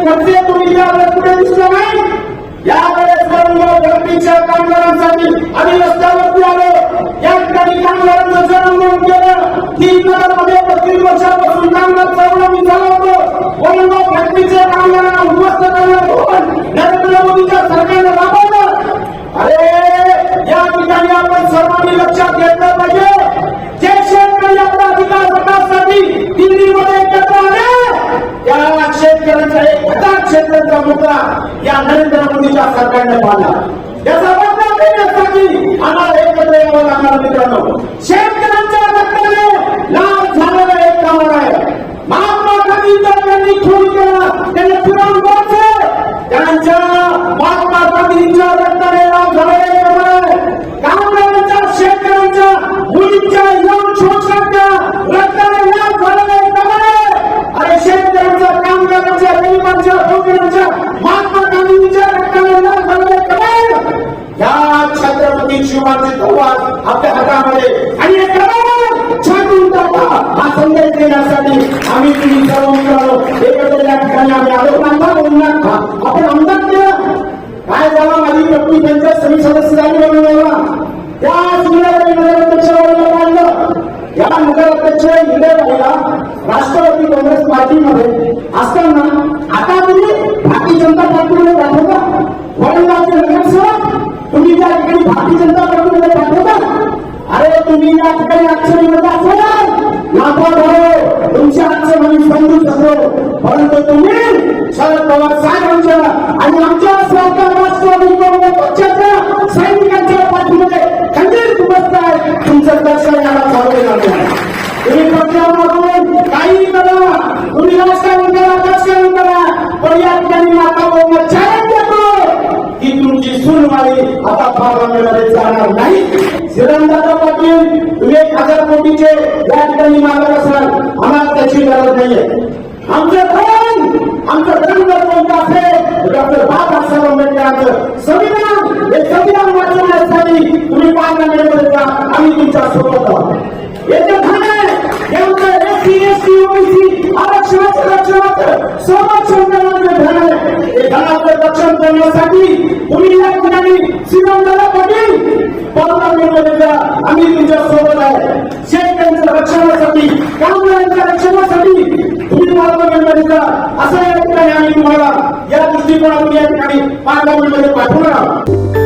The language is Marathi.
खुर्ची तुम्ही यावेळेस कुठे दिसलं नाही यावेळेस वर्ग गर्दीच्या कामगारांसाठी आणि या नरेंद्र मोदीच्या सरकारने पाडला याचा बदला आम्हाला एकत्र यावं लागणार मित्रांनो. छत्रपती शिवाजी आपल्या हातामध्ये. आणि छाटून टाका हा संदेश देण्यासाठी आम्ही तुम्ही सर्व मित्रांनो एकत्र या ठिकाणी आम्ही आलो. नांदा बोलणार आपण आमदार केलं काय झालं माझी पत्नी त्यांच्या सभी सदस्य झाली बनवलेला त्याच या नगराध्यक्ष राष्ट्रवादी काँग्रेस पार्टीमध्ये असताना तुम्ही या ठिकाणी अक्षरीमध्ये दाखवला लाखो भाऊ तुमच्या आजचं मी समजू शकतो परंतु तुम्ही शरद पवार साहेबांच्या आणि आमच्या सरकार राष्ट्रवादी काँग्रेस पक्षाच्या सैनिकांच्या पाठीमध्ये खंजीर बसताय तुमचं दर्शन याला चालू लागलं तुम्ही पक्षामधून काही करा तुम्ही राजकारण करा राजकारण करा पण या ठिकाणी माता बोलणं चॅलेंज देतो की तुमची सुनवाई आता पार्लमेंटमध्ये जाणार नाही. श्रीरामदादा पाटील या ठिकाणी मागत असाल आम्हाला त्याची गरज नाहीये आमचं धन आमचं धन जर कोणतं असेल डॉक्टर बाबासाहेब आंबेडकरांचं संविधान हे संविधान वाचवण्यासाठी तुम्ही पार्लमेंटमध्ये जा आम्ही तुमच्या सोबत आहोत याचं धन आहे हे आमचं एससी एसटी ओबीसी आरक्षणाचं रक्षणाचं संरक्षण करण्याचं धन आहे हे धनाचं रक्षण करण्यासाठी तुम्ही रक्षणासाठी कामगारांच्या रक्षणासाठी तुम्ही पार्लमेंटमध्ये जा असं या ठिकाणी आम्ही तुम्हाला या दृष्टिकोनातून या ठिकाणी मार्ग पार्लमेंटमध्ये पाठवणार आहोत.